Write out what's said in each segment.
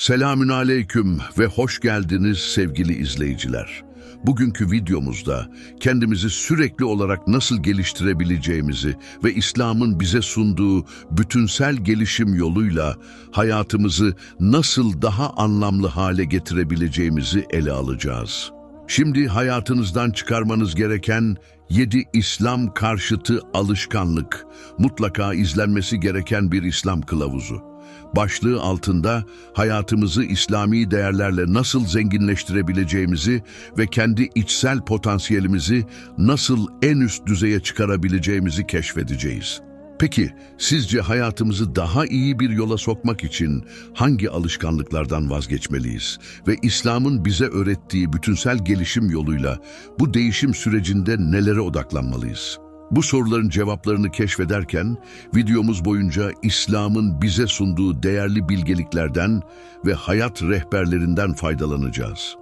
Selamün aleyküm ve hoş geldiniz sevgili izleyiciler. Bugünkü videomuzda kendimizi sürekli olarak nasıl geliştirebileceğimizi ve İslam'ın bize sunduğu bütünsel gelişim yoluyla hayatımızı nasıl daha anlamlı hale getirebileceğimizi ele alacağız. Şimdi hayatınızdan çıkarmanız gereken 7 İslam karşıtı alışkanlık, mutlaka izlenmesi gereken bir İslam kılavuzu. Başlığı altında hayatımızı İslami değerlerle nasıl zenginleştirebileceğimizi ve kendi içsel potansiyelimizi nasıl en üst düzeye çıkarabileceğimizi keşfedeceğiz. Peki sizce hayatımızı daha iyi bir yola sokmak için hangi alışkanlıklardan vazgeçmeliyiz ve İslam'ın bize öğrettiği bütünsel gelişim yoluyla bu değişim sürecinde nelere odaklanmalıyız? Bu soruların cevaplarını keşfederken videomuz boyunca İslam'ın bize sunduğu değerli bilgeliklerden ve hayat rehberlerinden faydalanacağız.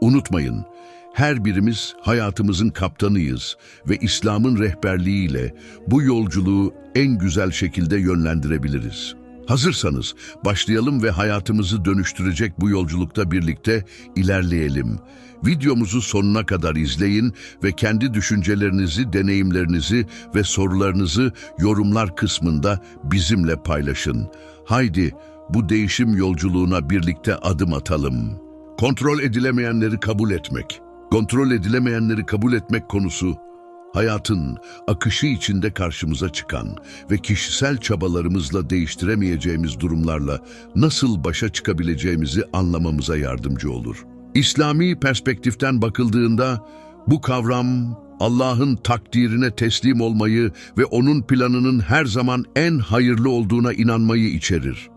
Unutmayın, her birimiz hayatımızın kaptanıyız ve İslam'ın rehberliğiyle bu yolculuğu en güzel şekilde yönlendirebiliriz. Hazırsanız başlayalım ve hayatımızı dönüştürecek bu yolculukta birlikte ilerleyelim. Videomuzu sonuna kadar izleyin ve kendi düşüncelerinizi, deneyimlerinizi ve sorularınızı yorumlar kısmında bizimle paylaşın. Haydi bu değişim yolculuğuna birlikte adım atalım. Kontrol edilemeyenleri kabul etmek. Kontrol edilemeyenleri kabul etmek konusu hayatın akışı içinde karşımıza çıkan ve kişisel çabalarımızla değiştiremeyeceğimiz durumlarla nasıl başa çıkabileceğimizi anlamamıza yardımcı olur. İslami perspektiften bakıldığında bu kavram Allah'ın takdirine teslim olmayı ve onun planının her zaman en hayırlı olduğuna inanmayı içerir.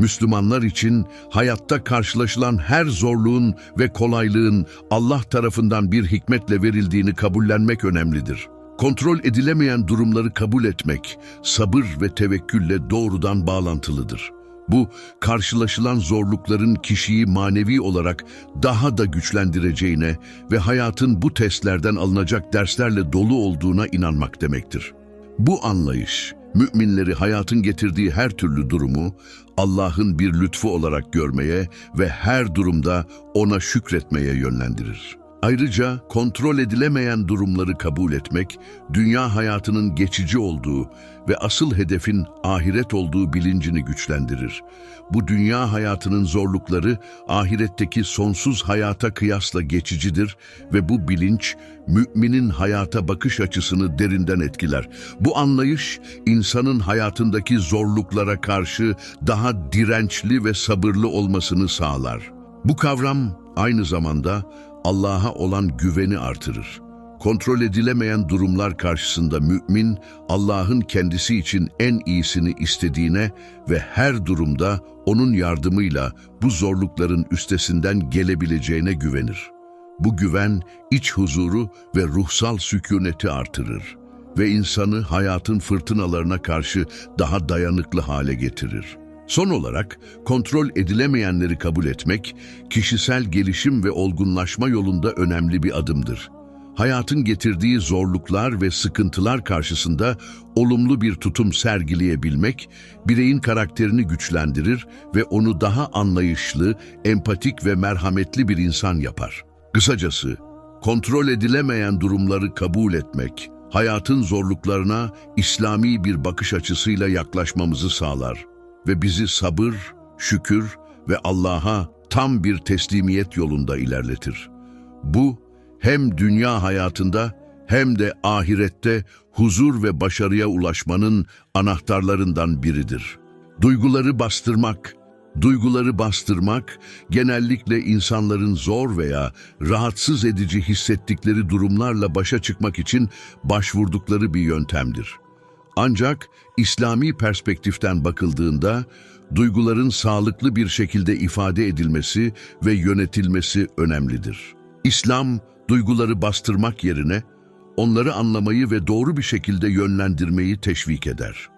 Müslümanlar için hayatta karşılaşılan her zorluğun ve kolaylığın Allah tarafından bir hikmetle verildiğini kabullenmek önemlidir. Kontrol edilemeyen durumları kabul etmek, sabır ve tevekkülle doğrudan bağlantılıdır. Bu, karşılaşılan zorlukların kişiyi manevi olarak daha da güçlendireceğine ve hayatın bu testlerden alınacak derslerle dolu olduğuna inanmak demektir. Bu anlayış, müminleri hayatın getirdiği her türlü durumu Allah'ın bir lütfu olarak görmeye ve her durumda ona şükretmeye yönlendirir. Ayrıca kontrol edilemeyen durumları kabul etmek, dünya hayatının geçici olduğu ve asıl hedefin ahiret olduğu bilincini güçlendirir. Bu dünya hayatının zorlukları ahiretteki sonsuz hayata kıyasla geçicidir ve bu bilinç müminin hayata bakış açısını derinden etkiler. Bu anlayış insanın hayatındaki zorluklara karşı daha dirençli ve sabırlı olmasını sağlar. Bu kavram aynı zamanda Allah'a olan güveni artırır. Kontrol edilemeyen durumlar karşısında mümin, Allah'ın kendisi için en iyisini istediğine ve her durumda onun yardımıyla bu zorlukların üstesinden gelebileceğine güvenir. Bu güven, iç huzuru ve ruhsal sükuneti artırır ve insanı hayatın fırtınalarına karşı daha dayanıklı hale getirir. Son olarak kontrol edilemeyenleri kabul etmek, kişisel gelişim ve olgunlaşma yolunda önemli bir adımdır. Hayatın getirdiği zorluklar ve sıkıntılar karşısında olumlu bir tutum sergileyebilmek, bireyin karakterini güçlendirir ve onu daha anlayışlı, empatik ve merhametli bir insan yapar. Kısacası, kontrol edilemeyen durumları kabul etmek, hayatın zorluklarına İslami bir bakış açısıyla yaklaşmamızı sağlar ve bizi sabır, şükür ve Allah'a tam bir teslimiyet yolunda ilerletir. Bu hem dünya hayatında hem de ahirette huzur ve başarıya ulaşmanın anahtarlarından biridir. Duyguları bastırmak, duyguları bastırmak genellikle insanların zor veya rahatsız edici hissettikleri durumlarla başa çıkmak için başvurdukları bir yöntemdir. Ancak İslami perspektiften bakıldığında duyguların sağlıklı bir şekilde ifade edilmesi ve yönetilmesi önemlidir. İslam duyguları bastırmak yerine onları anlamayı ve doğru bir şekilde yönlendirmeyi teşvik eder.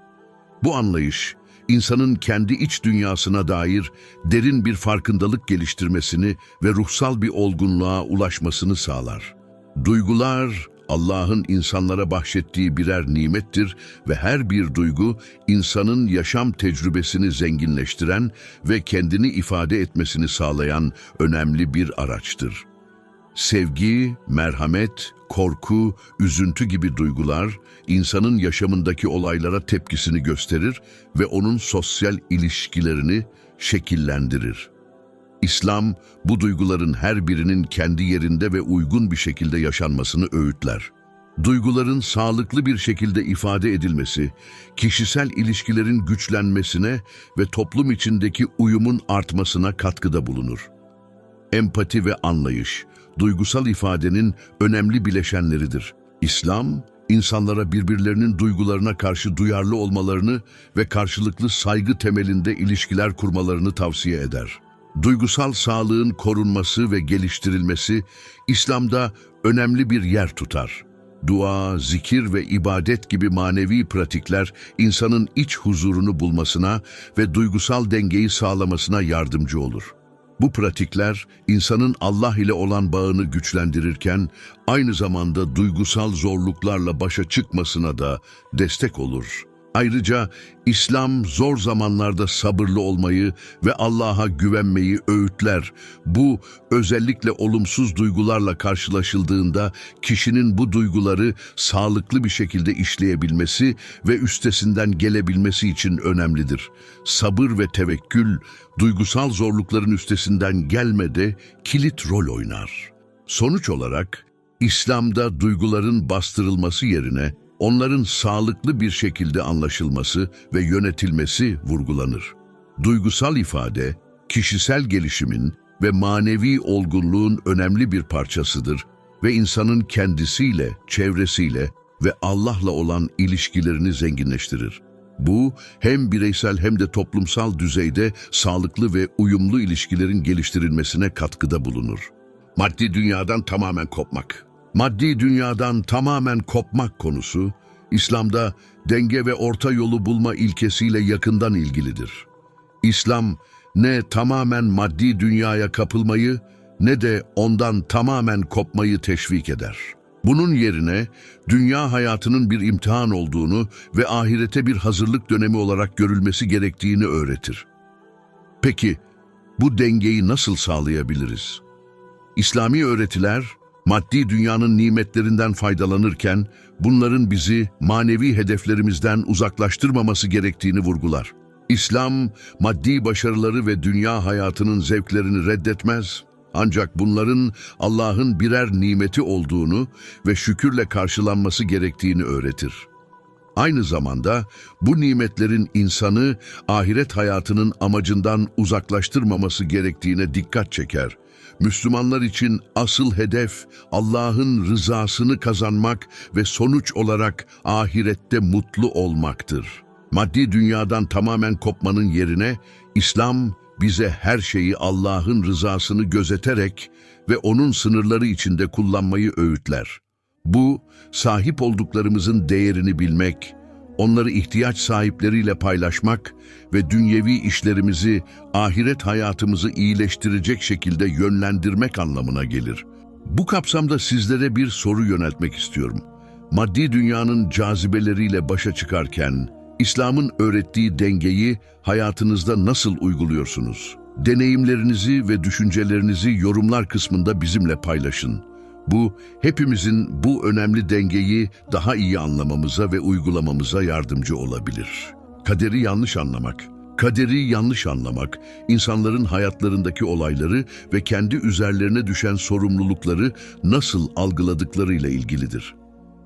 Bu anlayış insanın kendi iç dünyasına dair derin bir farkındalık geliştirmesini ve ruhsal bir olgunluğa ulaşmasını sağlar. Duygular Allah'ın insanlara bahşettiği birer nimettir ve her bir duygu insanın yaşam tecrübesini zenginleştiren ve kendini ifade etmesini sağlayan önemli bir araçtır. Sevgi, merhamet, korku, üzüntü gibi duygular insanın yaşamındaki olaylara tepkisini gösterir ve onun sosyal ilişkilerini şekillendirir. İslam bu duyguların her birinin kendi yerinde ve uygun bir şekilde yaşanmasını öğütler. Duyguların sağlıklı bir şekilde ifade edilmesi, kişisel ilişkilerin güçlenmesine ve toplum içindeki uyumun artmasına katkıda bulunur. Empati ve anlayış, duygusal ifadenin önemli bileşenleridir. İslam, insanlara birbirlerinin duygularına karşı duyarlı olmalarını ve karşılıklı saygı temelinde ilişkiler kurmalarını tavsiye eder. Duygusal sağlığın korunması ve geliştirilmesi İslam'da önemli bir yer tutar. Dua, zikir ve ibadet gibi manevi pratikler insanın iç huzurunu bulmasına ve duygusal dengeyi sağlamasına yardımcı olur. Bu pratikler insanın Allah ile olan bağını güçlendirirken aynı zamanda duygusal zorluklarla başa çıkmasına da destek olur. Ayrıca İslam zor zamanlarda sabırlı olmayı ve Allah'a güvenmeyi öğütler. Bu özellikle olumsuz duygularla karşılaşıldığında kişinin bu duyguları sağlıklı bir şekilde işleyebilmesi ve üstesinden gelebilmesi için önemlidir. Sabır ve tevekkül duygusal zorlukların üstesinden gelmede kilit rol oynar. Sonuç olarak İslam'da duyguların bastırılması yerine onların sağlıklı bir şekilde anlaşılması ve yönetilmesi vurgulanır. Duygusal ifade, kişisel gelişimin ve manevi olgunluğun önemli bir parçasıdır ve insanın kendisiyle, çevresiyle ve Allah'la olan ilişkilerini zenginleştirir. Bu hem bireysel hem de toplumsal düzeyde sağlıklı ve uyumlu ilişkilerin geliştirilmesine katkıda bulunur. Maddi dünyadan tamamen kopmak. Maddi dünyadan tamamen kopmak konusu, İslam'da denge ve orta yolu bulma ilkesiyle yakından ilgilidir. İslam ne tamamen maddi dünyaya kapılmayı ne de ondan tamamen kopmayı teşvik eder. Bunun yerine dünya hayatının bir imtihan olduğunu ve ahirete bir hazırlık dönemi olarak görülmesi gerektiğini öğretir. Peki bu dengeyi nasıl sağlayabiliriz? İslami öğretiler, maddi dünyanın nimetlerinden faydalanırken bunların bizi manevi hedeflerimizden uzaklaştırmaması gerektiğini vurgular. İslam, maddi başarıları ve dünya hayatının zevklerini reddetmez, ancak bunların Allah'ın birer nimeti olduğunu ve şükürle karşılanması gerektiğini öğretir. Aynı zamanda bu nimetlerin insanı ahiret hayatının amacından uzaklaştırmaması gerektiğine dikkat çeker. Müslümanlar için asıl hedef Allah'ın rızasını kazanmak ve sonuç olarak ahirette mutlu olmaktır. Maddi dünyadan tamamen kopmanın yerine İslam bize her şeyi Allah'ın rızasını gözeterek ve onun sınırları içinde kullanmayı öğütler. Bu, sahip olduklarımızın değerini bilmek, onları ihtiyaç sahipleriyle paylaşmak ve dünyevi işlerimizi, ahiret hayatımızı iyileştirecek şekilde yönlendirmek anlamına gelir. Bu kapsamda sizlere bir soru yöneltmek istiyorum. Maddi dünyanın cazibeleriyle başa çıkarken, İslam'ın öğrettiği dengeyi hayatınızda nasıl uyguluyorsunuz? Deneyimlerinizi ve düşüncelerinizi yorumlar kısmında bizimle paylaşın. Bu, hepimizin bu önemli dengeyi daha iyi anlamamıza ve uygulamamıza yardımcı olabilir. Kaderi yanlış anlamak. Kaderi yanlış anlamak, insanların hayatlarındaki olayları ve kendi üzerlerine düşen sorumlulukları nasıl algıladıklarıyla ilgilidir.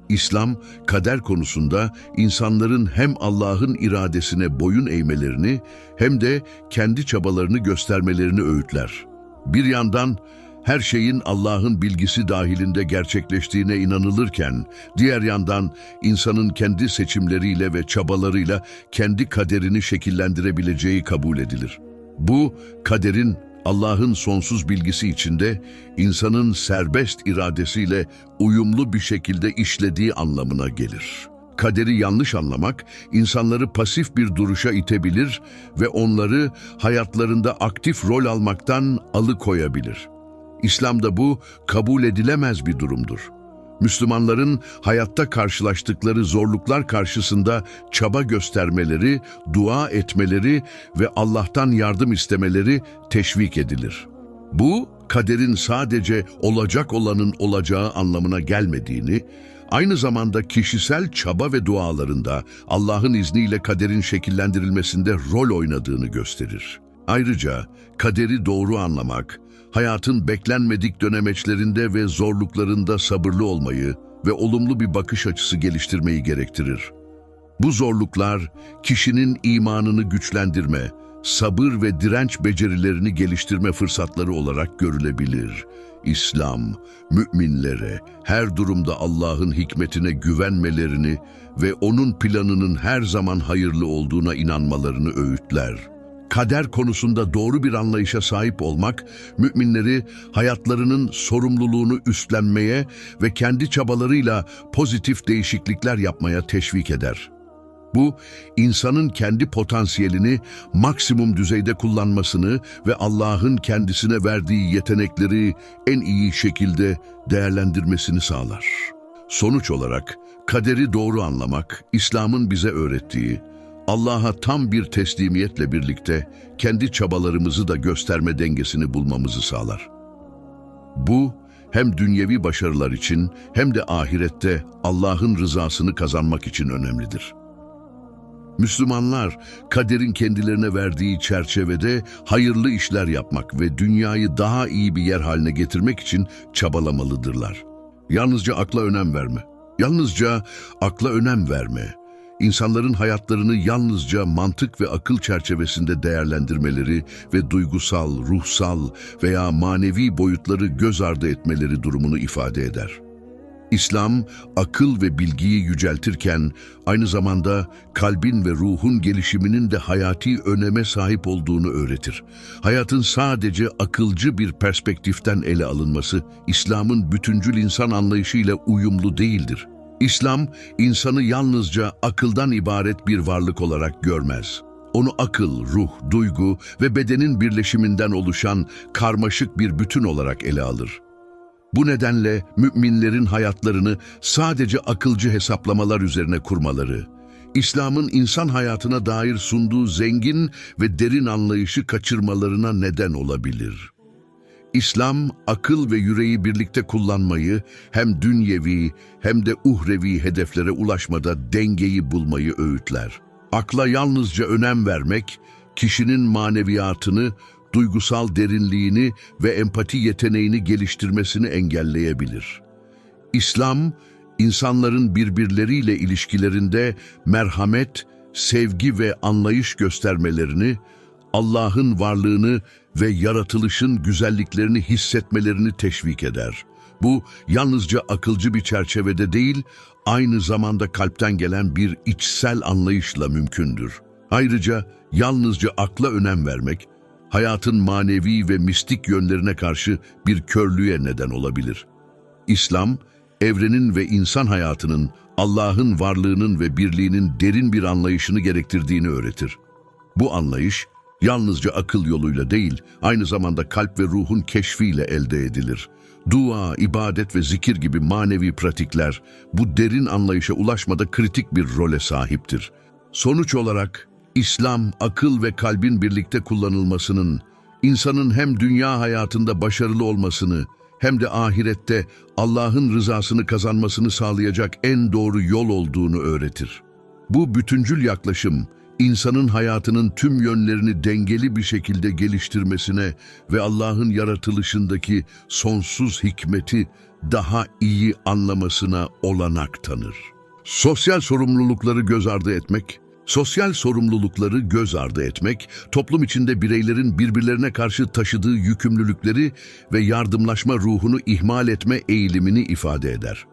İslam, kader konusunda insanların hem Allah'ın iradesine boyun eğmelerini hem de kendi çabalarını göstermelerini öğütler. Bir yandan her şeyin Allah'ın bilgisi dahilinde gerçekleştiğine inanılırken, diğer yandan insanın kendi seçimleriyle ve çabalarıyla kendi kaderini şekillendirebileceği kabul edilir. Bu, kaderin Allah'ın sonsuz bilgisi içinde insanın serbest iradesiyle uyumlu bir şekilde işlediği anlamına gelir. Kaderi yanlış anlamak, insanları pasif bir duruşa itebilir ve onları hayatlarında aktif rol almaktan alıkoyabilir. İslam'da bu kabul edilemez bir durumdur. Müslümanların hayatta karşılaştıkları zorluklar karşısında çaba göstermeleri, dua etmeleri ve Allah'tan yardım istemeleri teşvik edilir. Bu, kaderin sadece olacak olanın olacağı anlamına gelmediğini, aynı zamanda kişisel çaba ve dualarında Allah'ın izniyle kaderin şekillendirilmesinde rol oynadığını gösterir. Ayrıca kaderi doğru anlamak, hayatın beklenmedik dönemeçlerinde ve zorluklarında sabırlı olmayı ve olumlu bir bakış açısı geliştirmeyi gerektirir. Bu zorluklar kişinin imanını güçlendirme, sabır ve direnç becerilerini geliştirme fırsatları olarak görülebilir. İslam, müminlere her durumda Allah'ın hikmetine güvenmelerini ve O'nun planının her zaman hayırlı olduğuna inanmalarını öğütler. Kader konusunda doğru bir anlayışa sahip olmak, müminleri hayatlarının sorumluluğunu üstlenmeye ve kendi çabalarıyla pozitif değişiklikler yapmaya teşvik eder. Bu, insanın kendi potansiyelini maksimum düzeyde kullanmasını ve Allah'ın kendisine verdiği yetenekleri en iyi şekilde değerlendirmesini sağlar. Sonuç olarak, kaderi doğru anlamak, İslam'ın bize öğrettiği, Allah'a tam bir teslimiyetle birlikte kendi çabalarımızı da gösterme dengesini bulmamızı sağlar. Bu, hem dünyevi başarılar için hem de ahirette Allah'ın rızasını kazanmak için önemlidir. Müslümanlar kaderin kendilerine verdiği çerçevede hayırlı işler yapmak ve dünyayı daha iyi bir yer haline getirmek için çabalamalıdırlar. Yalnızca akla önem verme. Yalnızca akla önem verme. İnsanların hayatlarını yalnızca mantık ve akıl çerçevesinde değerlendirmeleri ve duygusal, ruhsal veya manevi boyutları göz ardı etmeleri durumunu ifade eder. İslam, akıl ve bilgiyi yüceltirken aynı zamanda kalbin ve ruhun gelişiminin de hayati öneme sahip olduğunu öğretir. Hayatın sadece akılcı bir perspektiften ele alınması, İslam'ın bütüncül insan anlayışıyla uyumlu değildir. İslam, insanı yalnızca akıldan ibaret bir varlık olarak görmez. Onu akıl, ruh, duygu ve bedenin birleşiminden oluşan karmaşık bir bütün olarak ele alır. Bu nedenle müminlerin hayatlarını sadece akılcı hesaplamalar üzerine kurmaları, İslam'ın insan hayatına dair sunduğu zengin ve derin anlayışı kaçırmalarına neden olabilir. İslam, akıl ve yüreği birlikte kullanmayı, hem dünyevi hem de uhrevi hedeflere ulaşmada dengeyi bulmayı öğütler. Akla yalnızca önem vermek, kişinin maneviyatını, duygusal derinliğini ve empati yeteneğini geliştirmesini engelleyebilir. İslam, insanların birbirleriyle ilişkilerinde merhamet, sevgi ve anlayış göstermelerini, Allah'ın varlığını ve yaratılışın güzelliklerini hissetmelerini teşvik eder. Bu yalnızca akılcı bir çerçevede değil, aynı zamanda kalpten gelen bir içsel anlayışla mümkündür. Ayrıca yalnızca akla önem vermek, hayatın manevi ve mistik yönlerine karşı bir körlüğe neden olabilir. İslam, evrenin ve insan hayatının Allah'ın varlığının ve birliğinin derin bir anlayışını gerektirdiğini öğretir. Bu anlayış, yalnızca akıl yoluyla değil, aynı zamanda kalp ve ruhun keşfiyle elde edilir. Dua, ibadet ve zikir gibi manevi pratikler bu derin anlayışa ulaşmada kritik bir role sahiptir. Sonuç olarak İslam, akıl ve kalbin birlikte kullanılmasının, insanın hem dünya hayatında başarılı olmasını hem de ahirette Allah'ın rızasını kazanmasını sağlayacak en doğru yol olduğunu öğretir. Bu bütüncül yaklaşım, insanın hayatının tüm yönlerini dengeli bir şekilde geliştirmesine ve Allah'ın yaratılışındaki sonsuz hikmeti daha iyi anlamasına olanak tanır. Sosyal sorumlulukları göz ardı etmek, Sosyal sorumlulukları göz ardı etmek, toplum içinde bireylerin birbirlerine karşı taşıdığı yükümlülükleri ve yardımlaşma ruhunu ihmal etme eğilimini ifade eder.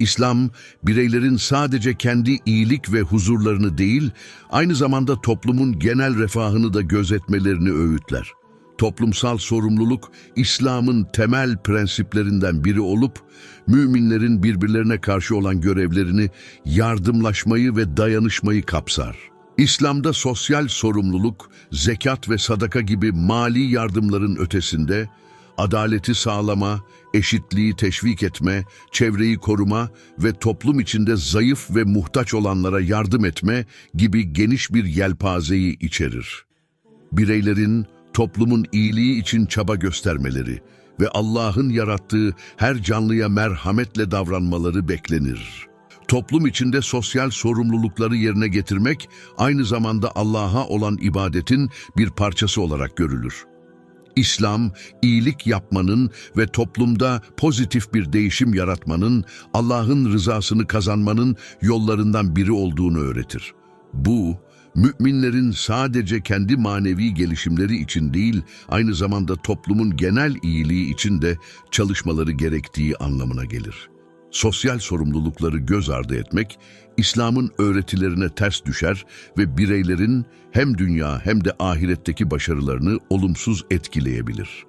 İslam, bireylerin sadece kendi iyilik ve huzurlarını değil, aynı zamanda toplumun genel refahını da gözetmelerini öğütler. Toplumsal sorumluluk, İslam'ın temel prensiplerinden biri olup, müminlerin birbirlerine karşı olan görevlerini, yardımlaşmayı ve dayanışmayı kapsar. İslam'da sosyal sorumluluk, zekat ve sadaka gibi mali yardımların ötesinde, adaleti sağlama, eşitliği teşvik etme, çevreyi koruma ve toplum içinde zayıf ve muhtaç olanlara yardım etme gibi geniş bir yelpazeyi içerir. Bireylerin toplumun iyiliği için çaba göstermeleri ve Allah'ın yarattığı her canlıya merhametle davranmaları beklenir. Toplum içinde sosyal sorumlulukları yerine getirmek aynı zamanda Allah'a olan ibadetin bir parçası olarak görülür. İslam, iyilik yapmanın ve toplumda pozitif bir değişim yaratmanın, Allah'ın rızasını kazanmanın yollarından biri olduğunu öğretir. Bu, müminlerin sadece kendi manevi gelişimleri için değil, aynı zamanda toplumun genel iyiliği için de çalışmaları gerektiği anlamına gelir. Sosyal sorumlulukları göz ardı etmek, İslam'ın öğretilerine ters düşer ve bireylerin hem dünya hem de ahiretteki başarılarını olumsuz etkileyebilir.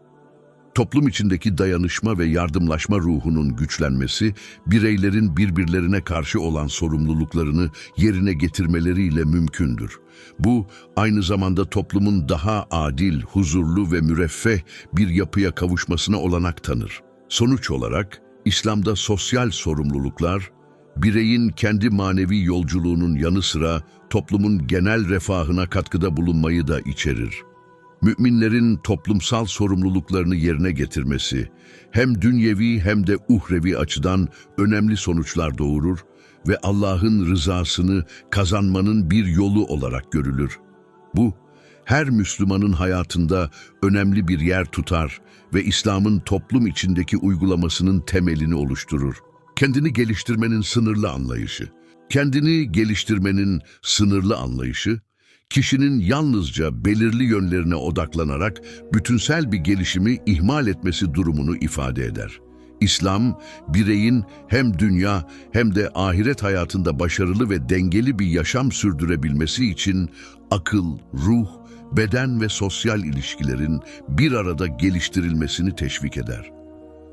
Toplum içindeki dayanışma ve yardımlaşma ruhunun güçlenmesi, bireylerin birbirlerine karşı olan sorumluluklarını yerine getirmeleriyle mümkündür. Bu, aynı zamanda toplumun daha adil, huzurlu ve müreffeh bir yapıya kavuşmasına olanak tanır. Sonuç olarak, İslam'da sosyal sorumluluklar, bireyin kendi manevi yolculuğunun yanı sıra toplumun genel refahına katkıda bulunmayı da içerir. Müminlerin toplumsal sorumluluklarını yerine getirmesi hem dünyevi hem de uhrevi açıdan önemli sonuçlar doğurur ve Allah'ın rızasını kazanmanın bir yolu olarak görülür. Bu, her Müslümanın hayatında önemli bir yer tutar ve İslam'ın toplum içindeki uygulamasının temelini oluşturur. Kendini geliştirmenin sınırlı anlayışı. Kendini geliştirmenin sınırlı anlayışı, kişinin yalnızca belirli yönlerine odaklanarak bütünsel bir gelişimi ihmal etmesi durumunu ifade eder. İslam, bireyin hem dünya hem de ahiret hayatında başarılı ve dengeli bir yaşam sürdürebilmesi için akıl, ruh, beden ve sosyal ilişkilerin bir arada geliştirilmesini teşvik eder.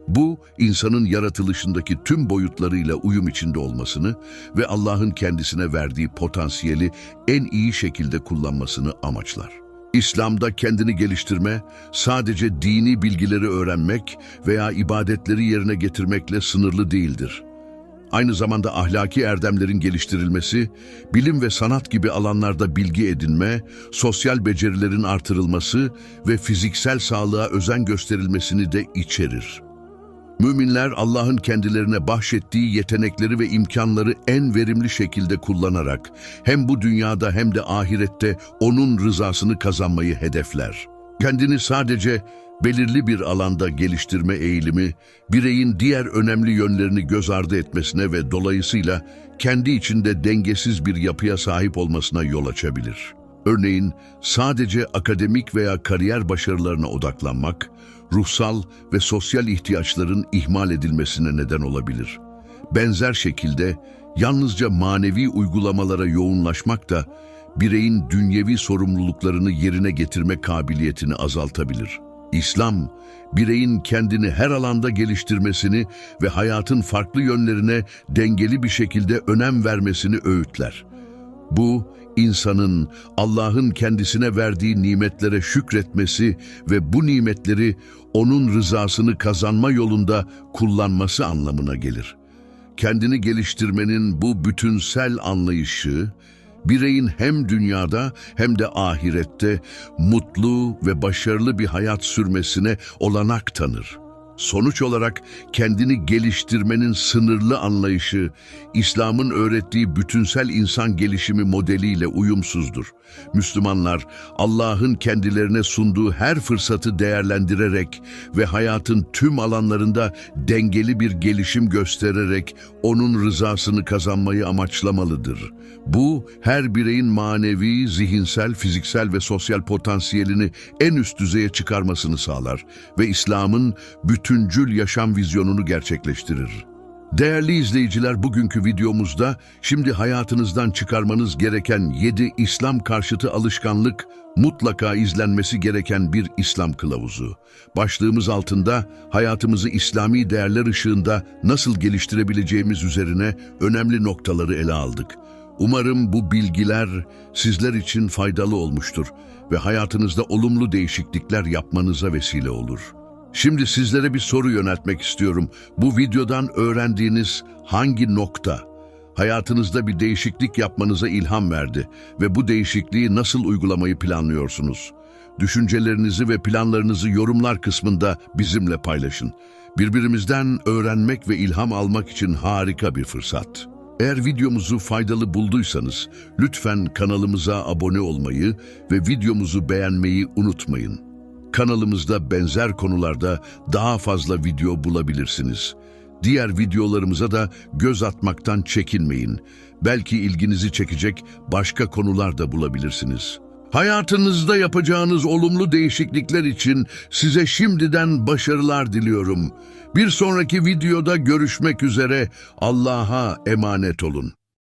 Bu, insanın yaratılışındaki tüm boyutlarıyla uyum içinde olmasını ve Allah'ın kendisine verdiği potansiyeli en iyi şekilde kullanmasını amaçlar. İslam'da kendini geliştirme, sadece dini bilgileri öğrenmek veya ibadetleri yerine getirmekle sınırlı değildir. Aynı zamanda ahlaki erdemlerin geliştirilmesi, bilim ve sanat gibi alanlarda bilgi edinme, sosyal becerilerin artırılması ve fiziksel sağlığa özen gösterilmesini de içerir. Müminler Allah'ın kendilerine bahşettiği yetenekleri ve imkanları en verimli şekilde kullanarak hem bu dünyada hem de ahirette O'nun rızasını kazanmayı hedefler. Kendini sadece belirli bir alanda geliştirme eğilimi, bireyin diğer önemli yönlerini göz ardı etmesine ve dolayısıyla kendi içinde dengesiz bir yapıya sahip olmasına yol açabilir. Örneğin sadece akademik veya kariyer başarılarına odaklanmak, ruhsal ve sosyal ihtiyaçların ihmal edilmesine neden olabilir. Benzer şekilde yalnızca manevi uygulamalara yoğunlaşmak da bireyin dünyevi sorumluluklarını yerine getirme kabiliyetini azaltabilir. İslam, bireyin kendini her alanda geliştirmesini ve hayatın farklı yönlerine dengeli bir şekilde önem vermesini öğütler. Bu, insanın Allah'ın kendisine verdiği nimetlere şükretmesi ve bu nimetleri O'nun rızasını kazanma yolunda kullanması anlamına gelir. Kendini geliştirmenin bu bütünsel anlayışı, bireyin hem dünyada hem de ahirette mutlu ve başarılı bir hayat sürmesine olanak tanır. Sonuç olarak kendini geliştirmenin sınırlı anlayışı, İslam'ın öğrettiği bütünsel insan gelişimi modeliyle uyumsuzdur. Müslümanlar, Allah'ın kendilerine sunduğu her fırsatı değerlendirerek ve hayatın tüm alanlarında dengeli bir gelişim göstererek O'nun rızasını kazanmayı amaçlamalıdır. Bu, her bireyin manevi, zihinsel, fiziksel ve sosyal potansiyelini en üst düzeye çıkarmasını sağlar ve İslam'ın bütüncül yaşam vizyonunu gerçekleştirir. Değerli izleyiciler bugünkü videomuzda şimdi hayatınızdan çıkarmanız gereken 7 İslam karşıtı alışkanlık mutlaka izlenmesi gereken bir İslam kılavuzu. Başlığımız altında hayatımızı İslami değerler ışığında nasıl geliştirebileceğimiz üzerine önemli noktaları ele aldık. Umarım bu bilgiler sizler için faydalı olmuştur ve hayatınızda olumlu değişiklikler yapmanıza vesile olur. Şimdi sizlere bir soru yöneltmek istiyorum. Bu videodan öğrendiğiniz hangi nokta hayatınızda bir değişiklik yapmanıza ilham verdi ve bu değişikliği nasıl uygulamayı planlıyorsunuz? Düşüncelerinizi ve planlarınızı yorumlar kısmında bizimle paylaşın. Birbirimizden öğrenmek ve ilham almak için harika bir fırsat. Eğer videomuzu faydalı bulduysanız lütfen kanalımıza abone olmayı ve videomuzu beğenmeyi unutmayın. Kanalımızda benzer konularda daha fazla video bulabilirsiniz. Diğer videolarımıza da göz atmaktan çekinmeyin. Belki ilginizi çekecek başka konular da bulabilirsiniz. Hayatınızda yapacağınız olumlu değişiklikler için size şimdiden başarılar diliyorum. Bir sonraki videoda görüşmek üzere. Allah'a emanet olun.